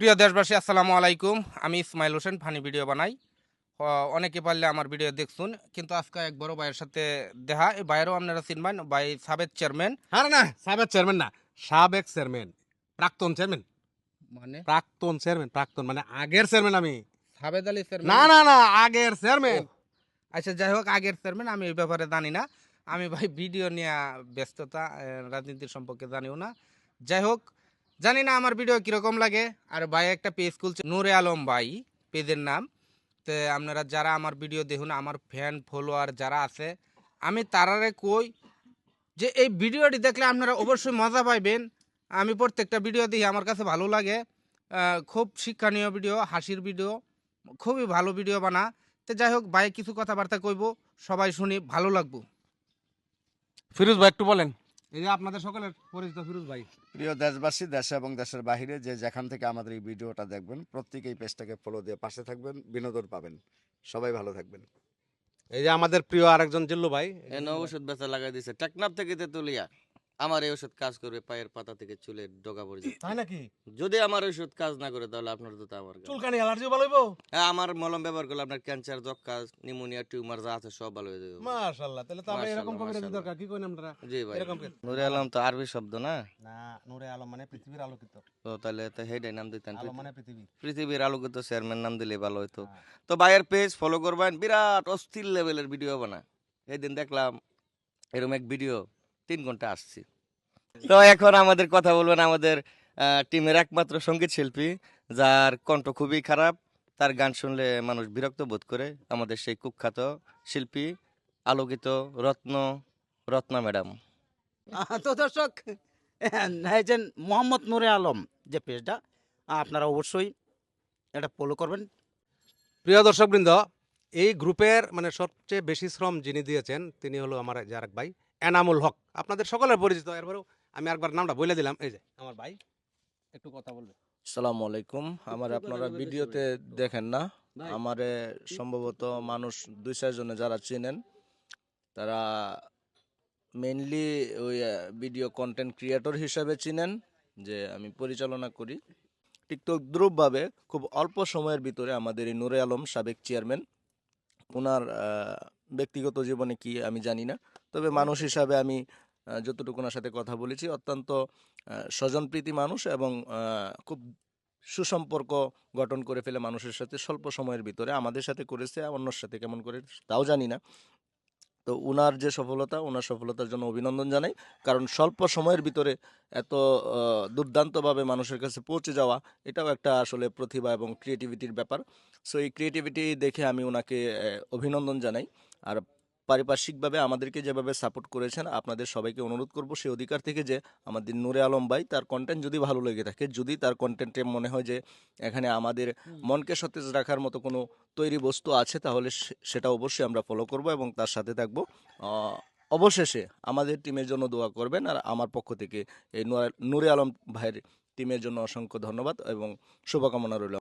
প্রিয় দেশবাসী আসসালামু আলাইকুম। আমি ইসমাইল হোসেন ফানি ভিডিও বানাই। অনেকে পারলে আমার ভিডিও দেখছুন কিন্তু আজকে এক বড় ভাইয়ের সাথে দেখা। এই ভাইয়েরও আপনারা চিনবেন ভাই সাবেক চেয়ারম্যান। আরে না সাবেক চেয়ারম্যান না সাবেক চেয়ারম্যান প্রাক্তন চেয়ারম্যান। মানে? প্রাক্তন চেয়ারম্যান প্রাক্তন মানে আগের চেয়ারম্যান আমি। সাবেদ আলী চেয়ারম্যান? না না না আগের চেয়ারম্যান। আচ্ছা যাই হোক আগের চেয়ারম্যান আমি এই ব্যাপারে জানি না। আমি ভাই ভিডিও নিয়ে ব্যস্ততা রাজনীতির সম্পর্কে জানিও না। যাই হোক জানি না আমার ভিডিও কীরকম লাগে। আর ভাই, একটা পেজ খুলছে, নূরে আলম ভাই, পেজের নাম। তো আপনারা যারা আমার ভিডিও দেখুন, আমার ফ্যান ফলোয়ার যারা আছে, আমি তারারে কই যে এই ভিডিওটি দেখলে আপনারা অবশ্যই মজা পাইবেন। আমি প্রত্যেকটা ভিডিও দেখি, আমার কাছে ভালো লাগে। খুব শিক্ষণীয় ভিডিও হাসির ভিডিও খুবই ভালো ভিডিও বানা। তো যাই হোক, ভাই, কিছু কথাবার্তা কইব, সবাই শুনি, ভালো লাগবো। ফিরোজ ভাই, একটু বলেন। এই যে আপনাদের সকলের পরিচিত ফিরোজ ভাই। প্রিয় দেশবাসী দেশে এবং দেশের বাইরে যে যেখান থেকে আমাদের এই ভিডিওটা দেখবেন প্রত্যেকেই পেজটাকে ফলো দিয়ে পাশে থাকবেন বিনোদন পাবেন। সবাই ভালো থাকবেন। এই যে আমাদের প্রিয় আরেকজন জিল্লু ভাই। এনে ওষুধ বেচা লাগাই দিছে টেকনাফ থেকে তেতুলিয়া। আমার এই ওষুধ কাজ করবে পায়ের পাতা থেকে চুলের ডগা পর্যন্ত তাই নাকি? যদি আমার ওষুধ কাজ না করে তাহলে আপনার তো আমার। চুলকানি অ্যালার্জি ভালো হইবো? হ্যাঁ আমার মলম ব্যবহার করলে আপনার ক্যান্সার যক্ষা নিউমোনিয়া টিউমার যা আছে সব ভালো হয়ে যাবে। মাশাআল্লাহ তাহলে তো আমরা এরকম কবিরাজি দরকার কি কইন আমরা? জি ভাই। এরকম কে- নুরে আলম তো আরবি শব্দ না? না নূরে আলম মানে পৃথিবীর আলোকিত। তো তাহলে তো হেডাই নাম দিতেন আলো মানে পৃথিবী। পৃথিবীর আলোকিত চেয়ারম্যান নাম দিলে ভালো হতো হ্যাঁ। তো ভাইয়ের পেজ ফলো করবেন বিরাট অস্থির লেভেলের ভিডিও বানা এই দিন দেখলাম এরকম এক ভিডিও তিন ঘণ্টা আসছি। তো এখন আমাদের কথা বলবেন আমাদের টিমের একমাত্র সংগীত শিল্পী যার কণ্ঠ খুবই খারাপ তার গান শুনলে মানুষ বিরক্ত বোধ করে। আমাদের সেই কুখ্যাত শিল্পী আলোকিত রত্ন রত্না ম্যাডাম। তো দর্শক এই যে মোহাম্মদ নুরে আলম যে পেজটা আপনারা অবশ্যই এটা ফলো করবেন। প্রিয় দর্শকবৃন্দ এই গ্রুপের মানে সবচেয়ে বেশি শ্রম যিনি দিয়েছেন তিনি হলো আমার যে আরেক ভাই। এনামুল হক। আপনাদের সকলের পরিচিত। এরপরেও আমি একবার নামটা বলে দিলাম। এই যে আমার ভাই একটু কথা বলবে। সালামু আলাইকুম। আমার আপনারা ভিডিওতে দেখেন না। আমারে সম্ভবত মানুষ দুই চারজনে যারা চেনেন তারা মেনলি ওই ভিডিও কন্টেন্ট ক্রিয়েটর হিসাবে চিনেন যে আমি পরিচালনা করি। টিকটক দ্রুপভাবে খুব অল্প সময়ের ভিতরে আমাদের এই নুরে আলম সাবেক চেয়ারম্যান ওনার ব্যক্তিগত জীবনে কি আমি জানি না। তবে মানুষ হিসাবে আমি যতটুকু ওনার সাথে কথা বলেছি, অত্যন্ত স্বজনপ্রীতি মানুষ এবং খুব সুসম্পর্ক গঠন করে ফেলে মানুষের সাথে স্বল্প সময়ের ভিতরে। আমাদের সাথে করেছে, অন্যর সাথে কেমন করে তাও জানি না। তো উনার যে সফলতা ওনার সফলতার জন্য অভিনন্দন জানাই। কারণ স্বল্প সময়ের ভিতরে এত দুর্দান্তভাবে মানুষের কাছে পৌঁছে যাওয়া, এটাও একটা আসলে প্রতিভা এবং ক্রিয়েটিভিটির ব্যাপার। সো এই ক্রিয়েটিভিটি দেখে আমি ওনাকে অভিনন্দন জানাই। আর পারিপার্শ্বিকভাবে আমাদেরকে যেভাবে সাপোর্ট করেছেন আপনাদের সবাইকে অনুরোধ করব সেই অধিকার থেকে যে আমাদের নূরে আলম ভাই তার কন্টেন্ট যদি ভালো লেগে থাকে যদি তার কন্টেন্টে মনে হয় যে এখানে আমাদের মনকে সতেজ রাখার মতো কোনো তৈরি বস্তু আছে তাহলে সে- সেটা অবশ্যই আমরা ফলো করব এবং তার সাথে থাকব। অবশেষে আমাদের টিমের জন্য দোয়া করবেন আর আমার পক্ষ থেকে এই নূরে আলম ভাইয়ের টিমের জন্য অসংখ্য ধন্যবাদ এবং শুভকামনা রইল।